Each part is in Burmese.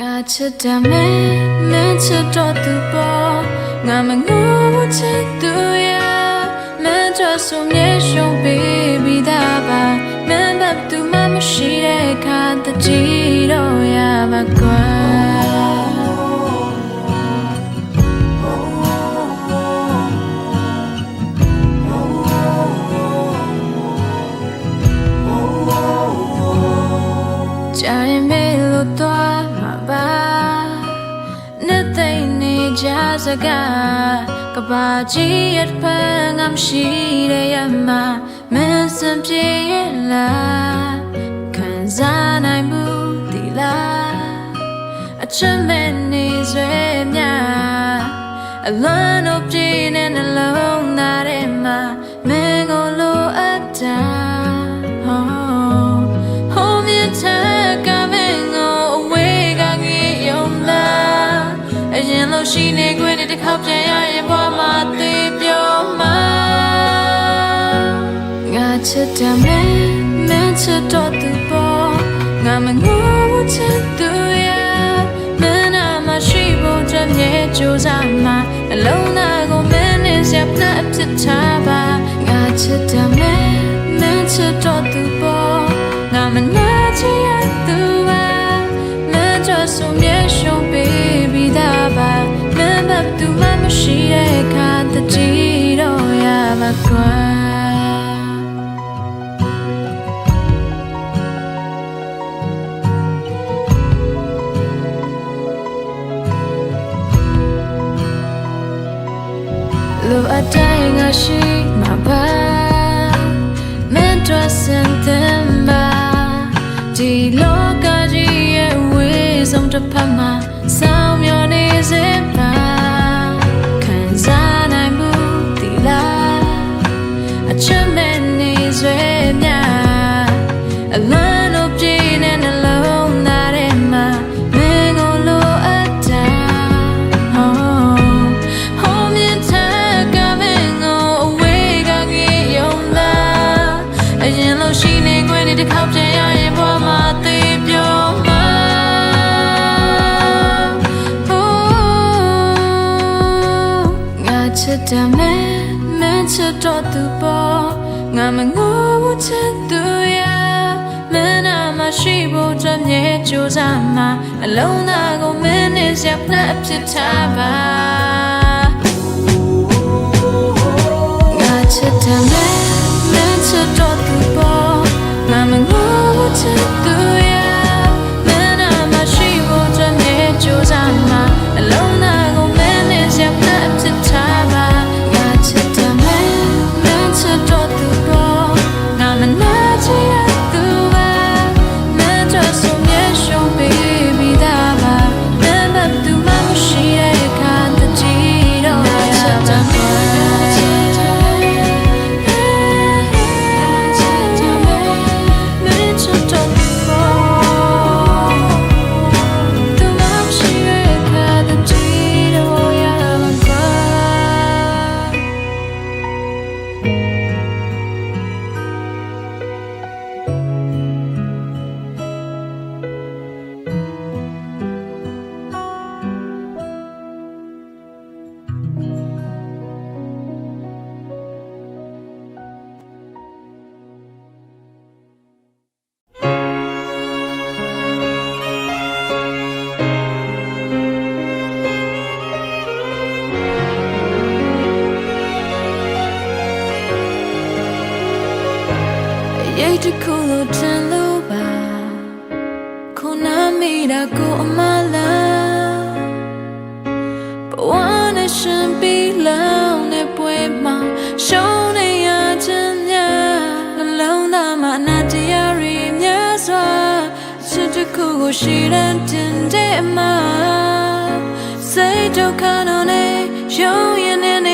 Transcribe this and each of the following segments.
ငါချစ်တယ်မင်းမင်းချစ်တော့သူပေါ်ငါမငိုဘူးချစ်သူရမင်းကြဆိုမြေရှုံးပေးပြီးသားပါမင်းဘက်သူမှမရှိတဲ့အခါတကြီးတော့ရပါကွာကြာရင်မေလို့ စံပြေရဲ့လားခံစားနိုင်မှုဒီလားအချမ်းမဲ့နေဆွေများအလွန်တို့ပြင်းတဲ့နှလုံးသားထဲမှာမင်းကိုလိုအပ်တာ Oh, hold me tight, coming away, ကငေးယုံလားအရင်လို့ရှိနေခွ ချစ်တယ်မင်းမင်းချစ်တော့သူပေါ်ငါမငိုဘူးချစ်သူရမင်းနာမရှိဖို့ကြမ်းမြေကြိုးစားမှာအလုံးသားကိုမင်းနဲ့ဆက်ပြတ်ဖြစ်ထားပါငါချစ်တယ်မင်းမင်းချစ်တော့သူပေါ်ငါမနာချင်ရသူပါမင်းကြဆိုမြေရှုံးပေးပြီးသားပါမင်းဘက်သူမှမရှိတဲ့အခါတကြီးတော့ရမှာကွာ တိုင်းငါရှိမှာပါမင်းတို့စံတဲ့မှာဒီလောကကြီးရဲ့ဝေးဆုံးတစ်ဖက်မှာစောင်းမျောနေစေပါ ချစ်တယ်မင်းမင်းချစ်တော့သူပေါ်ငါမငိုဘူးချစ်သူရမင်းနာမရှိဖို့ကြမြေကြိုးစားမှာအလုံးသားကိုမင်းနဲ့ဆက်နှက်ဖြစ်ထားပါငါချစ်တယ်မင်းမင်းချစ်တော့သူပေါ်ငါမငိုဘူးချစ်သူရမင်းနာမရှိဖို့ကြမြေကြိုးစားမှာအလုံး ရှိတဲ့တင်တဲ့အမစိတ်ဒုက္ခတော့နဲ့ရုံးရင်နေ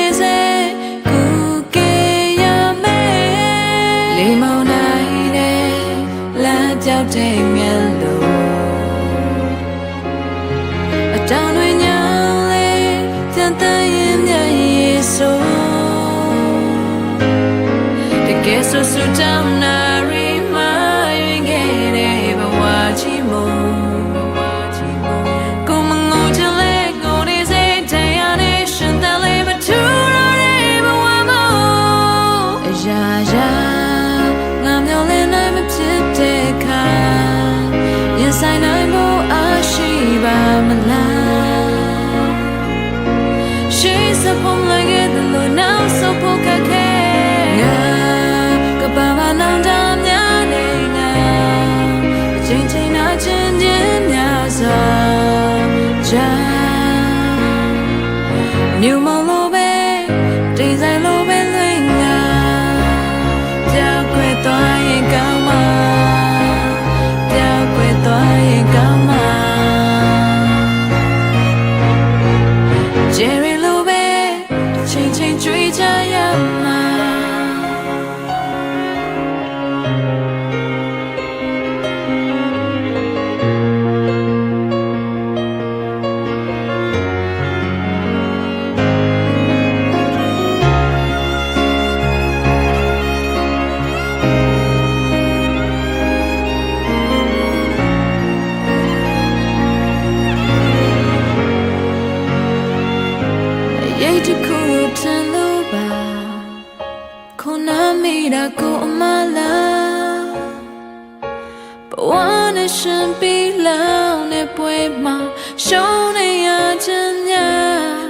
我的身边冷的背吗？手的呀真呀，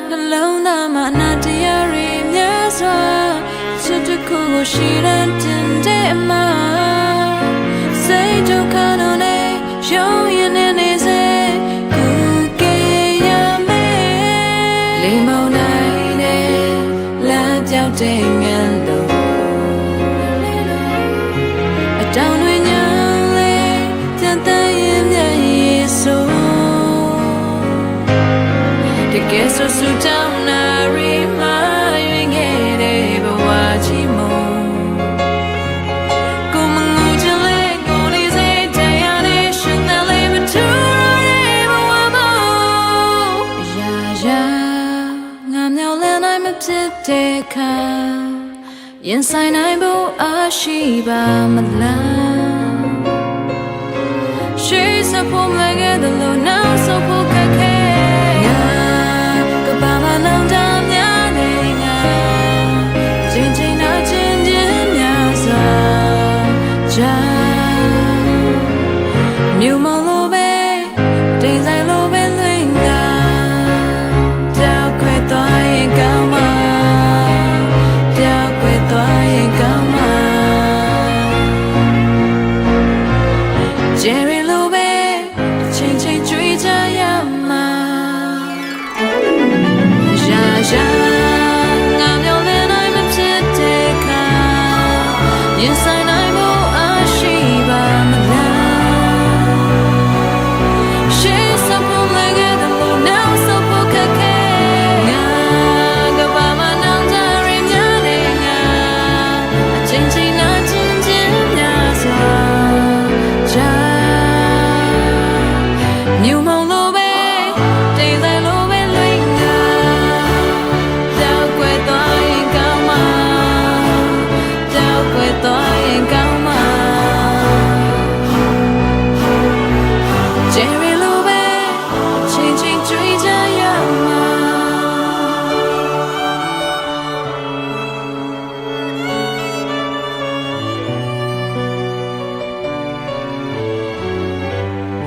那冷的嘛那的呀里面说，这这苦苦西人真的吗？谁就看到你永远。guess so so down I remind you get but watch him Come on go to let go is a day on it should not live to never one more Ja ja ငါမြော်လန်းနိုင်မဖြစ်တဲ့ခါရင်ဆိုင်နိုင်ဖို့အားရှိပါမလား She's a poem like the low now so New moon.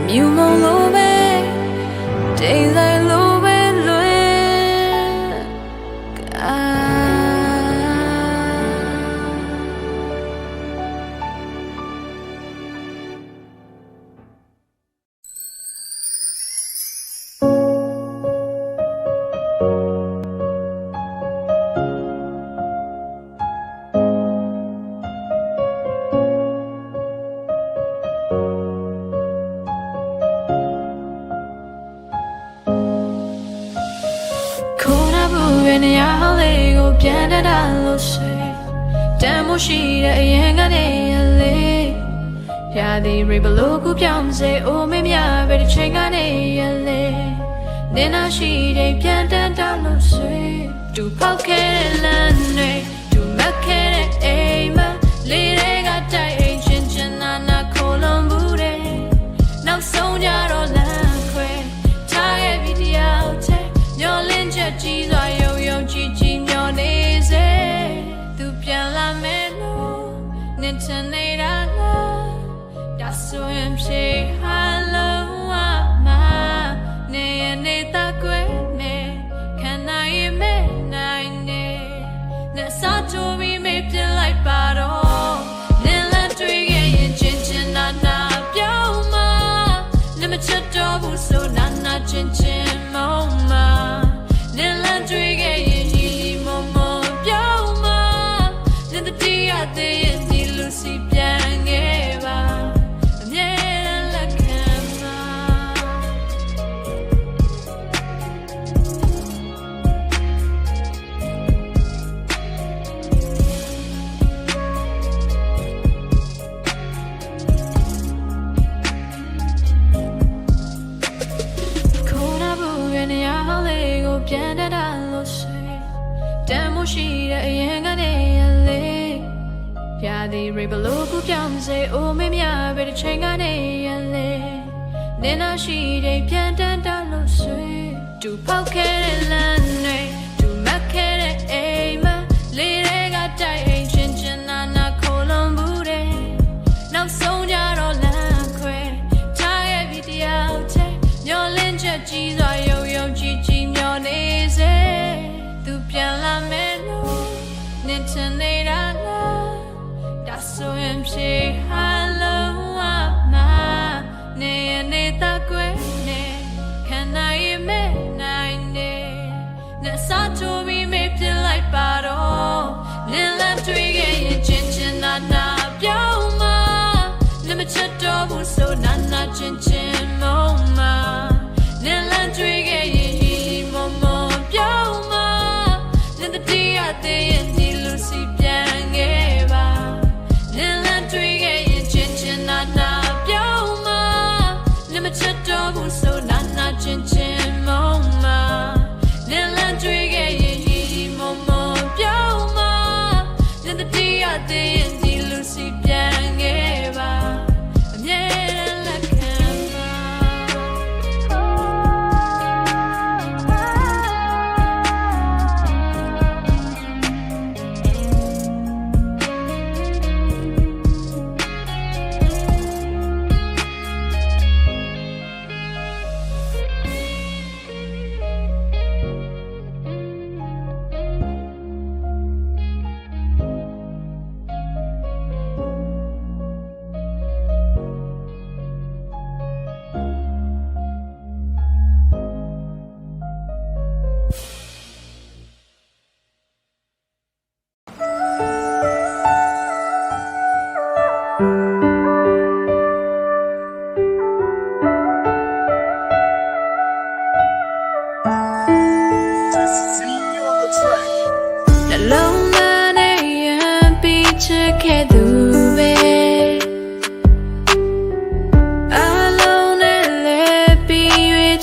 မြုံမုံလိုပဲ daylight တန်မိုးရှိတဲ့အရင်ကနေရလေရာသီရိဘလို့ကူပြောင်းစေအိုမင်းများပဲတစ်ချိန်ကနေရလေနင်းနာရှိတဲ့ပြန်တန်တောင်းလို့ဆွေတူပေါက်ခဲ့တဲ့လမ်းတွေတူမက်ခဲ့တဲ့အိမ်မှာလေးတဲ့ မမြပဲတစ်ချိန်ကနေရလေနင်းနာရှိတဲ့ပြန်တန်တလို့ဆွေတူပေါက်ခဲ့တဲ့လမ်း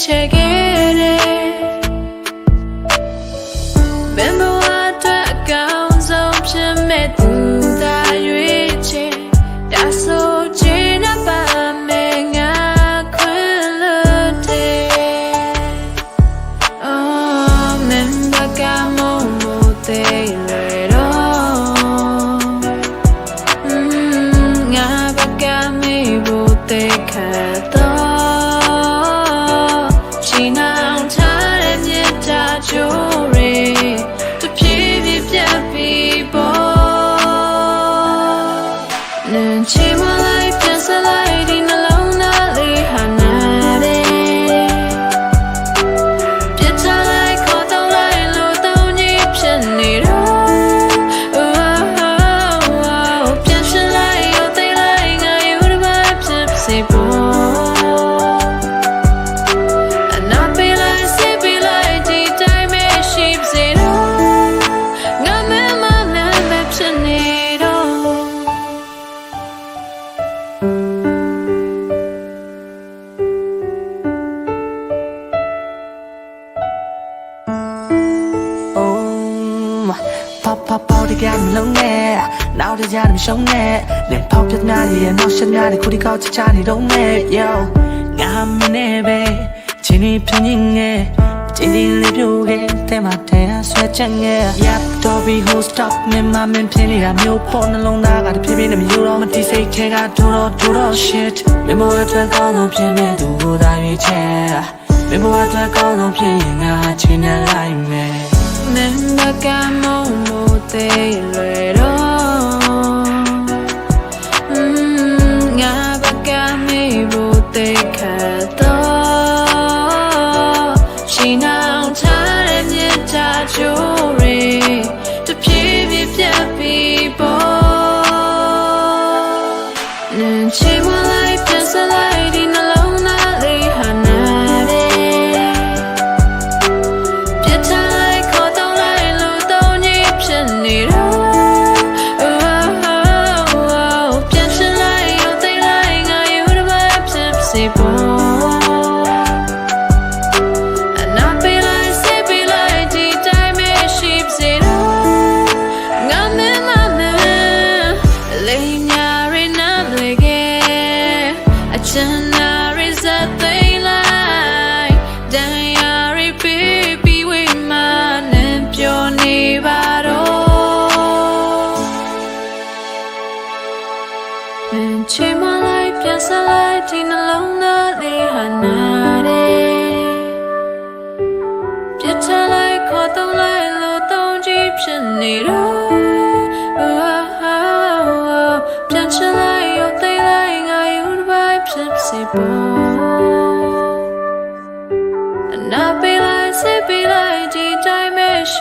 책임 ကြတယ်မရှုံးနဲ့လင်ပေါက်ပြတ်နာရရဲ့နောက်ရှက်နာတဲ့ခုဒီကောက်ချာချာနေတော့မဲ့ yo ငါမနေပဲချင်းနေပြင်းရင်ငယ်ချင်းနေလေပြိုခဲ့တဲ့မှာတဲဆွဲချက်ငယ် yap dobby who stop me my man ပြင်းနေတာမျိုးပေါ်နှလုံးသားကတဖြည်းဖြည်းနဲ့မျိုးတော့မတိစိတ်ခဲကဒူတော့ဒူတော့ shit မေမောအတွက်ကောင်းဆုံးဖြစ်မဲ့သူကိုသာရွေးချယ်မေမောအတွက်ကောင်းဆုံးဖြစ်ရင်ငါချင်းနဲ့လိုက်မယ် Remember come on, more day.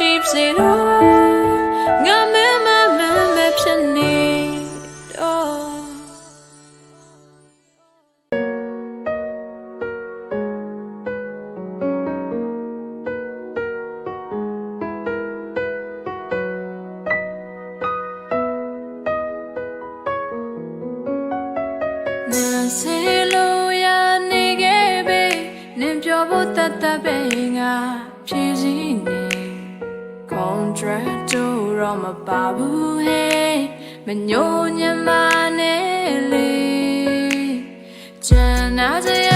ရှိစေလို့ငါမဲမမမဖြစ်နေတော့စေလို့ရနေခဲ့ပေနင်ပြောဖို့တတ်တတ်ပဲငါဖြည့်စည်နေ contract တော့မပါဘူးဟဲ့မညိုညမနဲ့လေကျန်နာစေ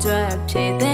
drag, take